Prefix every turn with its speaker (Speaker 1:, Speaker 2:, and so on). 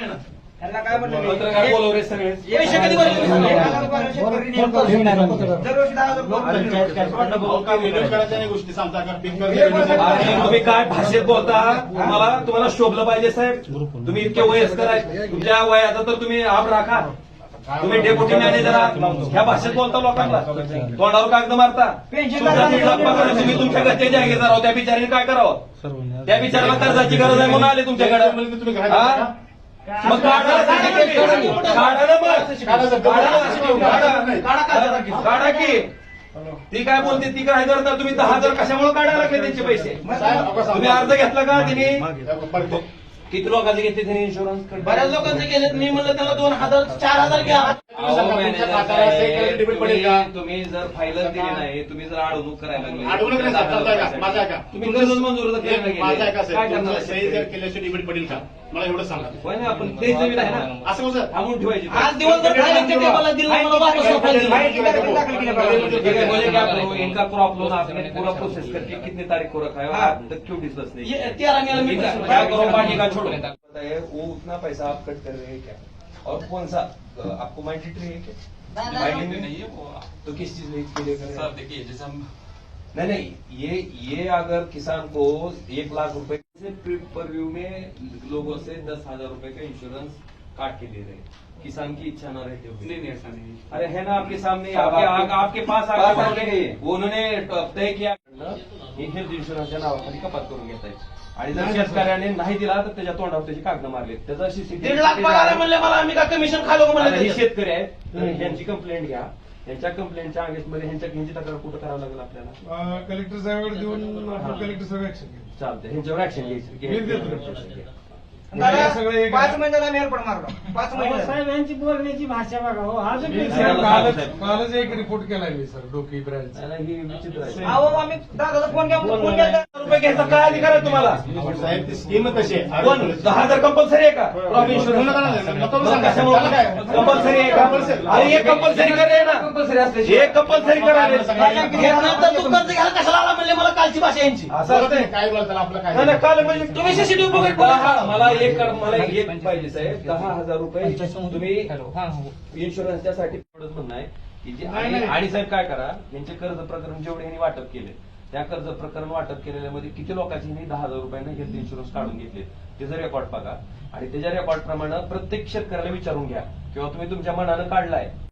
Speaker 1: त्यांना काय म्हणलं मी?
Speaker 2: पत्रकार बोलवले सगळे.
Speaker 1: पैसे कधी भरले तुम्ही?
Speaker 2: काय भाषेत बोलता? तुम्हाला तुम्हाला शोभलं पाहिजे साहेब. तुम्ही इतके वयस्कर आहे तुमच्या वयाचा तर तुम्ही आप राखा. तुम्ही डेप्युटी मॅनेजर आहात. ह्या भाषेत बोलता लोकांना. तोंडावर कागद मारता. तुम्ही. तुमच्या घरचे जागीरदार आहोत त्या बिचारीने काय करावं? त्या बिचाराला कर्जाची गरज आहे म्हणून आले तुमच्याकडे.
Speaker 3: तुम्ही
Speaker 2: हा? मग काढा. काढा की. ती काय बोलते? ती काय करणार तुम्ही दहा हजार कशामुळे काढायला लागले त्यांचे पैसे? तुम्ही अर्ज घेतला का तिने? किती लोकांचे घेतले त्यांनी इन्शुरन्स
Speaker 1: बऱ्याच लोकांचे गेले मी म्हणलं त्याला दोन हजार चार हजार घ्या?
Speaker 2: तुम्ही- जर फायलच दिली नाही तुम्ही जर अडवणूक करायला. तुम्ही कर्ज मंजूर जर केलं?
Speaker 3: केल्याशिवाय डेबिट पडेल का? मला एवढं सांगा.
Speaker 2: आपण ते
Speaker 3: असं कसं?
Speaker 2: थांबून ठेवायची.
Speaker 1: आज दिवसभर
Speaker 3: केली
Speaker 2: है इनका क्रॉप लोन आपने पूरा प्रोसेस करके कितनी तारीख को रखा है. क्यों डिस्कस नहीं.
Speaker 1: ये तेरा मेरा मी
Speaker 2: इनका- क्या करो पानी का छोड़ो। बताइए वो उतना पैसा आप कट कर रहे हैं क्या? और कौन सा आपको माइंडेटरी है क्या? Binding
Speaker 4: नहीं है वो?
Speaker 2: तो किस चीज़ के लिए कर
Speaker 4: सर देखिए जैसे हम
Speaker 2: नहीं नहीं ये ये अगर किसान को एक लाख रुपए से पर व्यू में लोगों से दस हज़ार रूपए का इंश्योरेंस काट के दे रहे हैं। किसान की इच्छा ना रहते हुए।
Speaker 4: नहीं नहीं ऐसा नहीं
Speaker 2: अरे है ना आपके सामने? आपके,
Speaker 5: आपके-
Speaker 2: आपके पास आके
Speaker 5: आके
Speaker 2: उन्होंने तय किया। हे हेल्थ इन्शुरन्सच्या नावाखाली कपात करून घेता येईल आणि जर शेतकऱ्याने नाही. दिला तर त्याच्या तोंडावर त्याची कागद मारले त्याचा
Speaker 1: दीड लाख पगार आहे. म्हणले मला आम्ही का कमिशन खालो
Speaker 2: हे शेतकरी आहेत तर ह्यांची कंप्लेंट घ्या. यांच्या कंप्लेंटच्या मध्ये ह्यांच्या ह्यांची तक्रार कुठं करावं लागेल आपल्याला?
Speaker 6: कलेक्टर साहेबांकडे देऊन आपण कलेक्टर साहेब ऍक्शन घेऊ
Speaker 2: चालतंय. ह्यांच्यावर ऍक्शन घ्यायची.
Speaker 6: देतो.
Speaker 2: घ्यायची.
Speaker 6: सगळं एक-
Speaker 1: पाच महिन्याला आम्ही एअरपोर्ट मारलो. पाच महिन्याला
Speaker 7: साहेबांची बोलण्याची भाषा बघा हो अजून
Speaker 6: मी साहेब कालच कालच एक रिपोर्ट केलाय मी सर डोकी ब्रँच
Speaker 2: हे.
Speaker 1: अहो आम्ही दादाला फोन घ्या फोन केला.
Speaker 2: रुपये घ्यायचा काय अधिकार आहे तुम्हाला?
Speaker 3: साहेब ती स्कीम कशी आहे?
Speaker 2: कोण? दहा हजार कंपल्सरी आहे का? क्रॉप इन्शुरन्स कंपल्सरी आहे का? अरे कंपल्सरी करे ना. कंपल्सरी असते कंपल्सरी करायला
Speaker 1: घेतल्यानंतर तू कर्ज घ्यायला कशाला आला म्हणले? मला कालची भाषा यांची.
Speaker 2: असं असते
Speaker 3: काय बोलताल आपलं
Speaker 2: नाही, नाही,
Speaker 3: काय
Speaker 2: काल म्हणजे
Speaker 1: तुम्ही सीसीटीव्ही
Speaker 2: दहा मला एक कर- मला एक पाहिजे साहेब दहा हजार रुपये. तुम्ही
Speaker 7: हा, हो.
Speaker 2: एवढंच म्हणणं आहे की जे आणि आणि साहेब काय करा यांचे कर्ज प्रकरण जेवढे यांनी वाटप केले त्या कर्ज प्रकरण वाटप केलेल्या मध्ये किती लोकांची यांनी दहा हजार रुपयांना हेल्थ इन्शुरन्स काढून घेतले त्याचं रेकॉर्ड बघा. आणि त्याच्या रेकॉर्ड प्रमाणे प्रत्येक शेतकऱ्याला विचारून घ्या किंवा तुम्ही तुमच्या मनानं काढलाय.